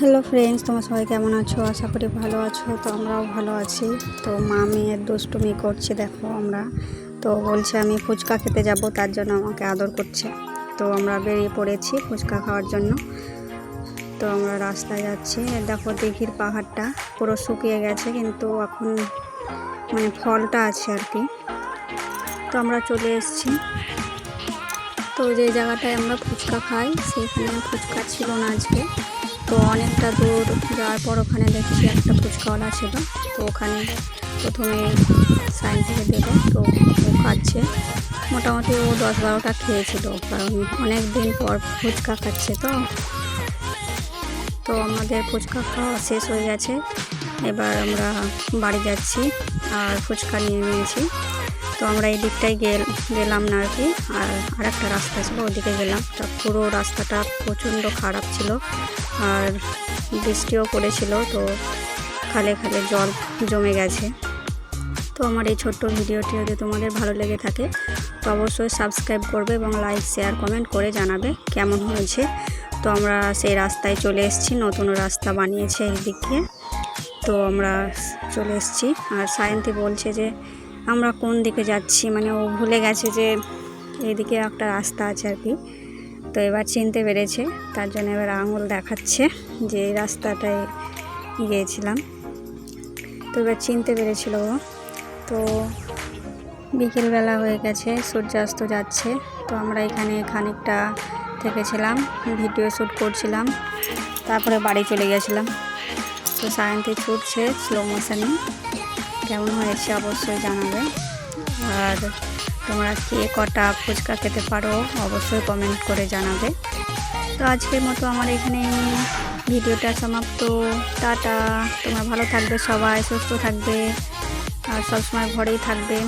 Hello friends, তোমার সবাই কেমন আছো? আশা করি ভালো আছো, তো আমরাও ভালো আছি। তো মা মেয়ের দুষ্টুমি করছে, দেখো আমরা। তো বলছে আমি ফুচকা খেতে যাব, তার জন্য আমাকে আদর করছে। তো আমরা বেরিয়ে পড়েছি ফুচকা খাওয়ার জন্য। তো আমরা রাস্তায় যাচ্ছি। দেখো দিঘির পাহাড়টা পুরো শুকিয়ে গেছে, কিন্তু এখন মানে ফলটা আছে আর কি। তো আমরা চলে এসেছি। তো যে জায়গাটায় আমরা ফুচকা খাই সেইখানে ফুচকা ছিল না আজকে। তো অনেকটা দূর যাওয়ার পর ওখানে দেখছি একটা ফুচকাওয়ালা ছিল। তো ওখানে প্রথমে সাইন থেকে দিল তো ও খাচ্ছে। মোটামুটি ও দশ বারোটা খেয়েছিল, কারণ অনেক দিন পর ফুচকা খাচ্ছে তো। তো আমাদের ফুচকা খাওয়া শেষ হয়ে গেছে। এবার আমরা বাড়ি যাচ্ছি আর ফুচকা নিয়ে নিয়েছি। তো আমরা এই দিকটাই গেল, গেলাম না আর কি। আর আরেকটা রাস্তা ছিল, ওদিকে গেলাম। তা পুরো রাস্তাটা প্রচণ্ড খারাপ ছিল। আর বৃষ্টিও পড়েছিল, তো খালে খালে জল জমে গেছে। তো আমার এই ছোট্ট ভিডিওটি যদি তোমাদের ভালো লেগে থাকে, তো অবশ্যই সাবস্ক্রাইব করবে এবং লাইক, শেয়ার, কমেন্ট করে জানাবে কেমন হয়েছে। তো আমরা সেই রাস্তায় চলে এসেছি, নতুন রাস্তা বানিয়েছে এই দিকে তো আমরা চলে এসেছি। আর সায়ন্তী বলছে যে আমরা কোন দিকে যাচ্ছি? মানে ও ভুলে গেছে যে এইদিকে একটা রাস্তা আছে আর কি। তো এবার চিনতে পেরেছে, তার জন্য এবার আঙুল দেখাচ্ছে যে এই রাস্তাটায় গিয়েছিলাম। তো এবার চিনতে পেরেছিল ও। তো বিকেলবেলা হয়ে গেছে, সূর্যাস্ত যাচ্ছে। তো আমরা এখানে খানিকটা থেকেছিলাম, ভিডিও শ্যুট করছিলাম, তারপরে বাড়ি চলে গেছিলাম। তো সায়ন্তী ছুটছে স্লো মোশনে কেমন হয়েছে অবশ্যই জানাবে। আর তোমরা কে কটা ফুচকা খেতে পারো অবশ্যই কমেন্ট করে জানাবে। তো আজকের মতো আমার এখানে ভিডিওটা সমাপ্ত। টাটা, তোমরা ভালো থাকবে সবাই, সুস্থ থাকবে। আর সবসময় ঘরেই থাকবে।